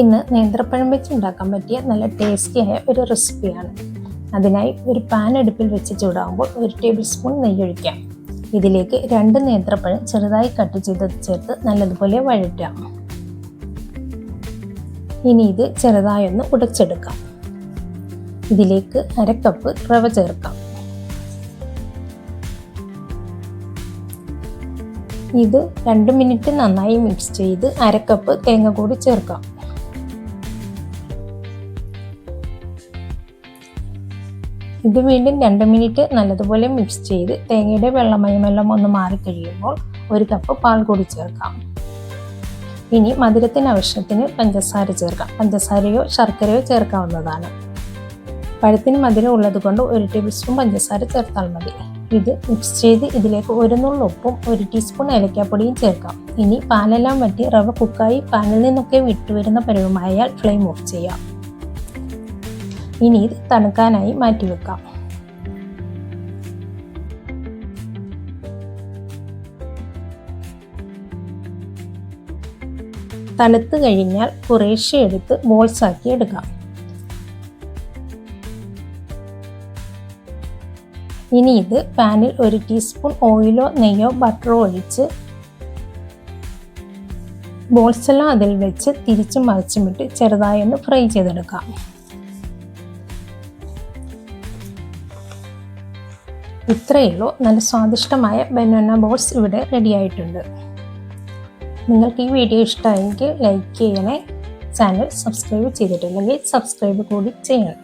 ഇന്ന് നേന്ത്രപ്പഴം വെച്ച് ഉണ്ടാക്കാൻ പറ്റിയ നല്ല ടേസ്റ്റിയായ ഒരു റെസിപ്പിയാണ് അതിനായി ഒരു പാൻ അടുപ്പിൽ വെച്ച് ചൂടാകുമ്പോൾ ഒരു ടേബിൾ സ്പൂൺ നെയ്യ് ഒഴിക്കാം ഇതിലേക്ക് രണ്ട് നേന്ത്രപ്പഴം ചെറുതായി കട്ട് ചെയ്ത് ചേർത്ത് നല്ലതുപോലെ വഴറ്റാം ഇനി ഇത് ചെറുതായൊന്ന് ഉടച്ചെടുക്കാം. ഇതിലേക്ക് അര കപ്പ് റവ ചേർക്കാം. ഇത് രണ്ട് മിനിറ്റ് നന്നായി മിക്സ് ചെയ്ത് അര കപ്പ് തേങ്ങ കൂടി ചേർക്കാം. ഇത് വീണ്ടും രണ്ട് മിനിറ്റ് നല്ലതുപോലെ മിക്സ് ചെയ്ത് തേങ്ങയുടെ വെള്ളമയമെല്ലാം ഒന്ന് മാറിക്കഴിയുമ്പോൾ ഒരു കപ്പ് പാൽ കൂടി ചേർക്കാം. ഇനി മധുരത്തിന് ആവശ്യത്തിന് പഞ്ചസാര ചേർക്കാം. പഞ്ചസാരയോ ശർക്കരയോ ചേർക്കാവുന്നതാണ്. പഴത്തിന് മധുരം ഉള്ളത് കൊണ്ട് ഒരു ടേബിൾ സ്പൂൺ പഞ്ചസാര ചേർത്താൽ മതി. ഇത് മിക്സ് ചെയ്ത് ഇതിലേക്ക് ഒരു നുള്ള ഉപ്പും ഒരു ടീസ്പൂൺ ഏലക്കാപ്പൊടിയും ചേർക്കാം. ഇനി പാലെല്ലാം വറ്റി റവ കുക്കായി പാനിൽ നിന്നൊക്കെ വിട്ടുവരുന്ന പരുവമായാൽ ഫ്ലെയിം ഓഫ് ചെയ്യാം. ഇനി ഇത് തണുക്കാനായി മാറ്റിവെക്കാം തണുത്ത് കഴിഞ്ഞാൽ കുറേശ്ശെ എടുത്ത് ബോൾസ് ആക്കി എടുക്കാം. ഇനി ഇത് പാനിൽ ഒരു ടീസ്പൂൺ ഓയിലോ നെയ്യോ ബട്ടറോ ഒഴിച്ച് ബോൾസെല്ലാം അതിൽ വെച്ച് തിരിച്ചും മറിച്ചുമിട്ട് ചെറുതായി ഒന്ന് ഫ്രൈ ചെയ്തെടുക്കാം. ഇത്രയേ ഉള്ളൂ. നല്ല സ്വാദിഷ്ടമായ ബനാന ബോൾസ് ഇവിടെ റെഡി ആയിട്ടുണ്ട്. നിങ്ങൾക്ക് ഈ വീഡിയോ ഇഷ്ടമായെങ്കിൽ ലൈക്ക് ചെയ്യണേ. ചാനൽ സബ്സ്ക്രൈബ് ചെയ്തിട്ടില്ലെങ്കിൽ സബ്സ്ക്രൈബ് കൂടി ചെയ്യണേ.